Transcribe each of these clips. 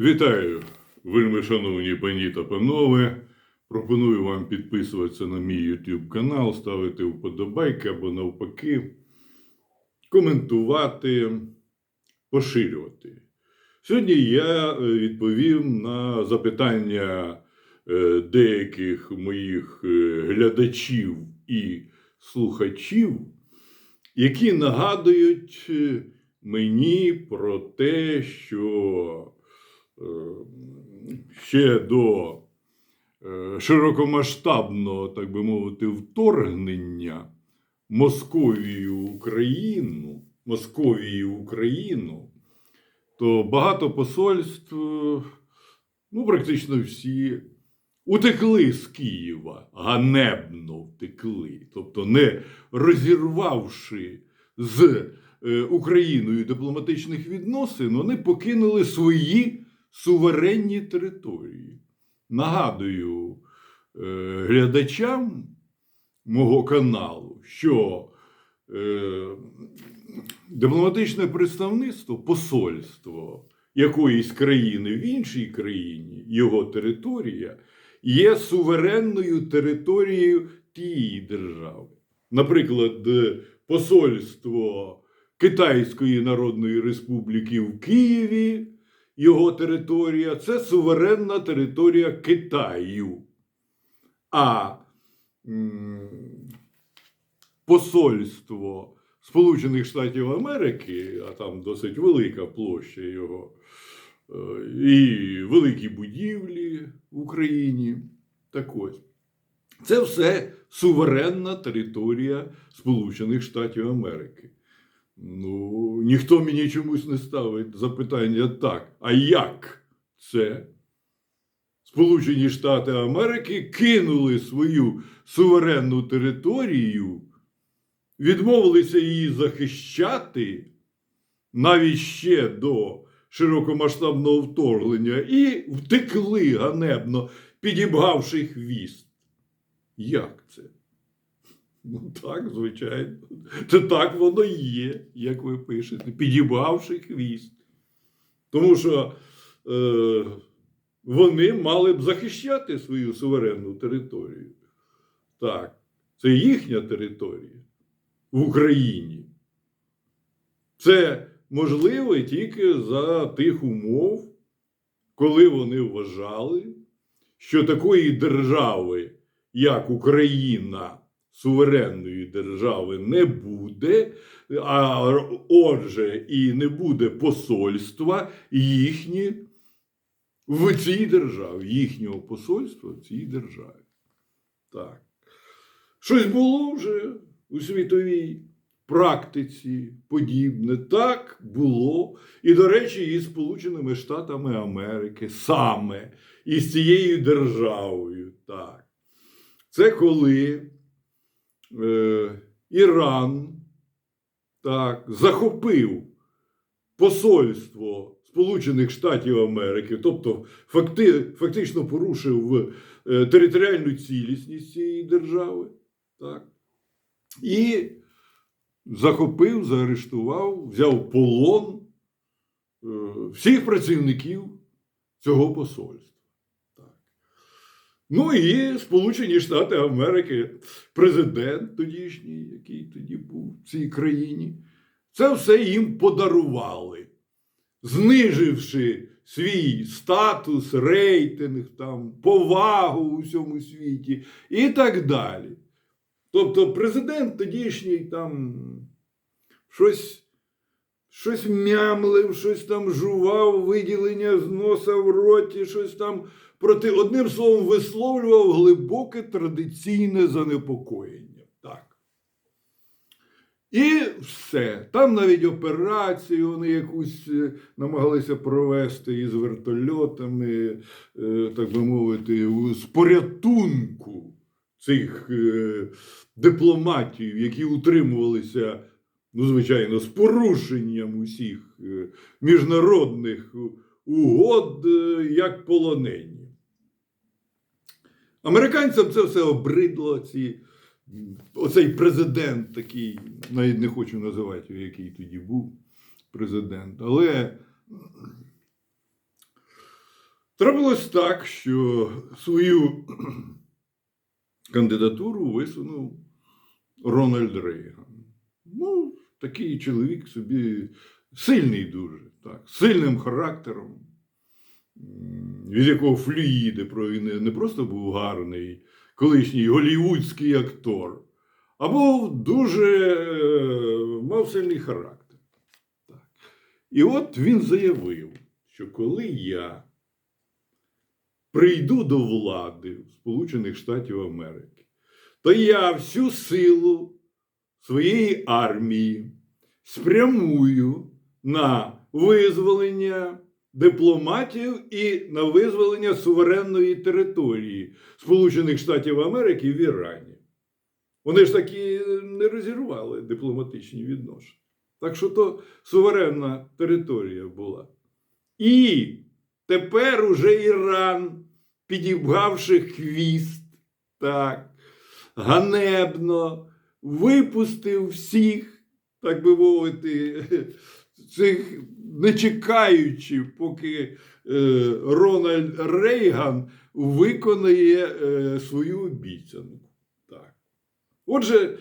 Вітаю, вельми шановні пані та панове. Пропоную вам підписуватися на мій YouTube канал, ставити вподобайки або навпаки, коментувати, поширювати. Сьогодні я е, відповім на запитання е, деяких моїх е, глядачів і слухачів, які нагадують мені про те, що ще до е, широкомасштабного, так би мовити, вторгнення Московії в Україну, Московії Україну, то багато посольств, е, ну, практично всі, утекли з Києва, ганебно втекли, тобто не розірвавши з е, Україною дипломатичних відносин, вони покинули свої суверенні території. Нагадую е, глядачам мого каналу, що е, дипломатичне представництво, посольство якоїсь країни в іншій країні, його територія, є суверенною територією тієї держави. Наприклад, е, посольство Китайської Народної Республіки в Києві, його територія це суверенна територія Китаю. А посольство Сполучених Штатів Америки, а там досить велика площа його, е, і великі будівлі в Україні. Так ось. Це все суверенна територія Сполучених Штатів Америки. Ну, ніхто мені чомусь не ставить запитання так. А як це? Сполучені Штати Америки кинули свою суверенну територію, відмовилися її захищати навіть ще до широкомасштабного вторгнення і втекли ганебно, підібгавши хвіст. Як це? Ну так, звичайно. Це так воно і є, як ви пишете, підібгавши хвіст. Тому що е, вони мали б захищати свою суверенну територію. Так, це їхня територія в Україні. Це можливо тільки за тих умов, коли вони вважали, що такої держави, як Україна, суверенної держави не буде, а отже, і не буде посольства їхні в цій державі, їхнього посольства в цій державі. Так. Щось було вже у світовій практиці подібне. Так було. І, до речі, і Сполученими Штатами Америки саме із цією державою. Так. Це коли Іран так, захопив посольство Сполучених Штатів Америки, тобто факти, фактично порушив е, територіальну цілісність цієї держави. Так. І захопив, заарештував, взяв полон е, всіх працівників цього посольства. Ну і Сполучені Штати Америки, президент тодішній, який тоді був в цій країні, це все їм подарували, зниживши свій статус, рейтинг, там, повагу у всьому світі і так далі. Тобто президент тодішній там щось, щось мямлив, щось там жував, виділення з носа в роті, щось там проти, одним словом, висловлював глибоке традиційне занепокоєння. Так. І все. Там навіть операцію вони якусь е, намагалися провести із вертольотами, е, так би мовити, з порятунку цих е, дипломатів, які утримувалися, ну, звичайно, з порушенням усіх е, міжнародних угод, е, як полонені. Американцям це все обридло, ці, оцей президент такий, навіть не хочу називати який тоді був президент, але Трапилось так, що свою кандидатуру висунув Рональд Рейган. Ну, такий чоловік собі сильний дуже, так, сильним характером, від якого флюїди про він не- просто був гарний, колишній голівудський актор, а був дуже е, мав сильний характер. Так. І от він заявив, що коли я прийду до влади Сполучених Штатів Америки, то я всю силу своєї армії спрямую на визволення дипломатів і на визволення суверенної території Сполучених Штатів Америки в Ірані. Вони ж таки не розірвали дипломатичні відношення. Так що то суверенна територія була. І тепер уже Іран, підібгавши хвіст, так, ганебно випустив всіх, так би мовити, цих не чекаючи, поки е, Рональд Рейган виконає е, свою обіцянку. Так. Отже, е,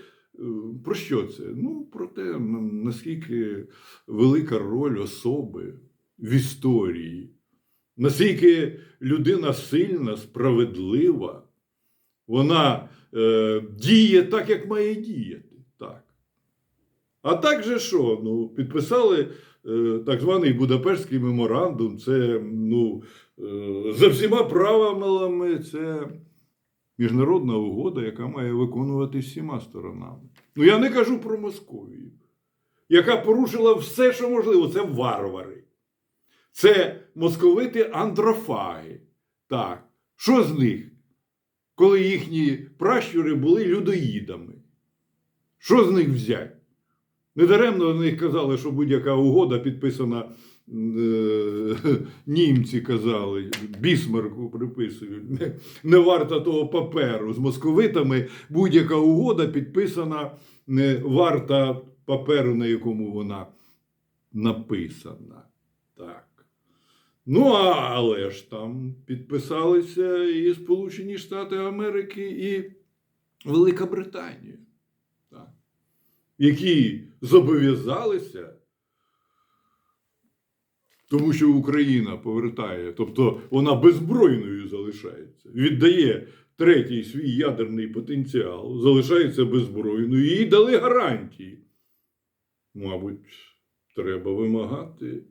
про що це? Ну, про те, наскільки велика роль особи в історії, наскільки людина сильна, справедлива, вона е, діє так, як має діяти. Так. А так же що? Ну, підписали е, так званий Будапештський меморандум. Це ну, е, за всіма правилами, це міжнародна угода, яка має виконувати всіма сторонами. Ну, я не кажу про Московію, яка порушила все, що можливо. Це варвари. Це московити андрофаги. Так. Що з них? Коли їхні пращури були людоїдами. Що з них взяти? Недаремно на них казали, що будь-яка угода підписана е, німці казали, бісмарку приписують. Не, не варта того паперу. З московитами будь-яка угода підписана не варта паперу, на якому вона написана. Ну, а- але ж там підписалися і Сполучені Штати Америки, і Велика Британія, так, які зобов'язалися, тому що Україна повертає, тобто вона беззбройною залишається, віддає третій свій ядерний потенціал, залишається беззбройною, і їй дали гарантії. Мабуть, треба вимагати.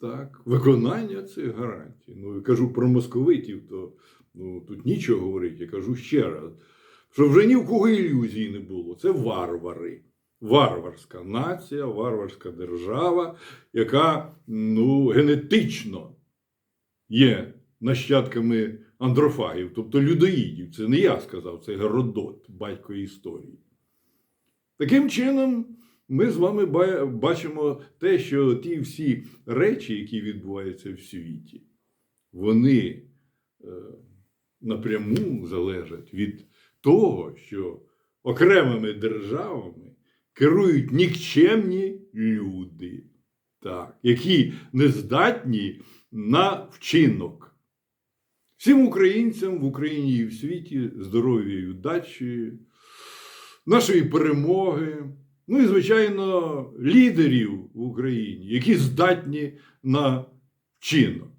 Так, виконання цих гарантій. Ну, я кажу про московитів, то ну, тут нічого говорити. Я кажу ще раз, що вже ні в кого ілюзій не було. Це варвари. Варварська нація, варварська держава, яка ну, генетично є нащадками андрофагів, тобто людоїдів. Це не я сказав, це Геродот, батько історії. Таким чином, ми з вами бачимо те, що ті всі речі, які відбуваються в світі, вони е, напряму залежать від того, що окремими державами керують нікчемні люди, так, які не здатні на вчинок. Всім українцям в Україні і в світі здоров'я і удачі, нашої перемоги. Ну і, звичайно, лідерів в Україні, які здатні на вчинок.